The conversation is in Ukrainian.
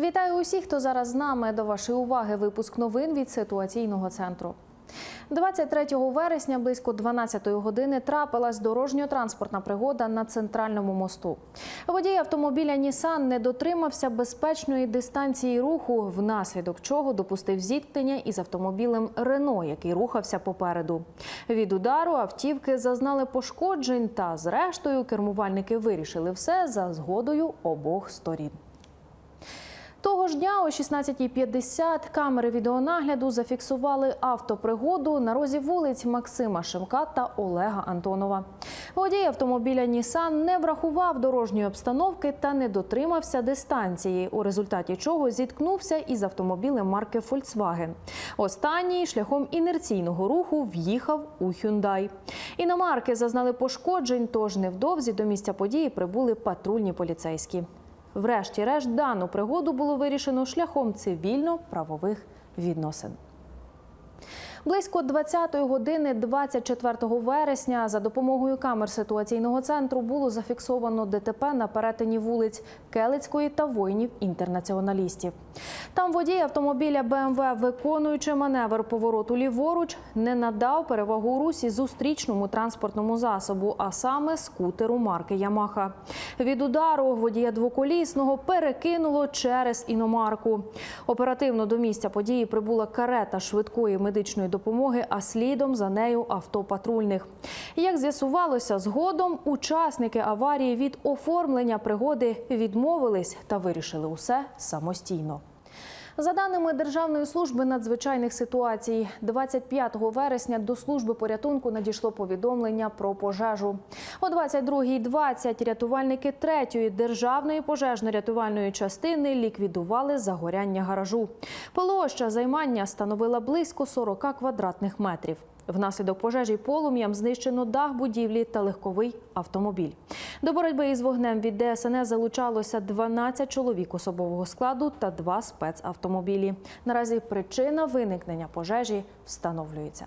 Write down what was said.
Вітаю усіх, хто зараз з нами. До вашої уваги випуск новин від ситуаційного центру. 23 вересня близько 12 години трапилась дорожньо-транспортна пригода на центральному мосту. Водій автомобіля Нісан не дотримався безпечної дистанції руху, внаслідок чого допустив зіткнення із автомобілем Рено, який рухався попереду. Від удару автівки зазнали пошкоджень, та зрештою кермувальники вирішили все за згодою обох сторін. Того ж дня о 16.50 камери відеонагляду зафіксували автопригоду на розі вулиць Максима Шимка та Олега Антонова. Водій автомобіля Нісан не врахував дорожньої обстановки та не дотримався дистанції, у результаті чого зіткнувся із автомобілем марки Volkswagen. Останній шляхом інерційного руху в'їхав у Hyundai. Іномарки зазнали пошкоджень, тож невдовзі до місця події прибули патрульні поліцейські. Врешті-решт дану пригоду було вирішено шляхом цивільно-правових відносин. Близько 20-ї години 24 вересня за допомогою камер ситуаційного центру було зафіксовано ДТП на перетині вулиць Келицької та воїнів-інтернаціоналістів. Там водій автомобіля БМВ, виконуючи маневр повороту ліворуч, не надав перевагу русі зустрічному транспортному засобу, а саме скутеру марки Ямаха. Від удару водія двоколісного перекинуло через іномарку. Оперативно до місця події прибула карета швидкої медичної допомоги, а слідом за нею автопатрульних. Як з'ясувалося, згодом учасники аварії від оформлення пригоди відмовились та вирішили усе самостійно. За даними Державної служби надзвичайних ситуацій, 25 вересня до служби порятунку надійшло повідомлення про пожежу. О 22.20 рятувальники 3-ї державної пожежно-рятувальної частини ліквідували загоряння гаражу. Площа займання становила близько 40 квадратних метрів. Внаслідок пожежі полум'ям знищено дах будівлі та легковий автомобіль. До боротьби із вогнем від ДСНС залучалося 12 чоловік особового складу та два спецавтомобілі. Наразі причина виникнення пожежі встановлюється.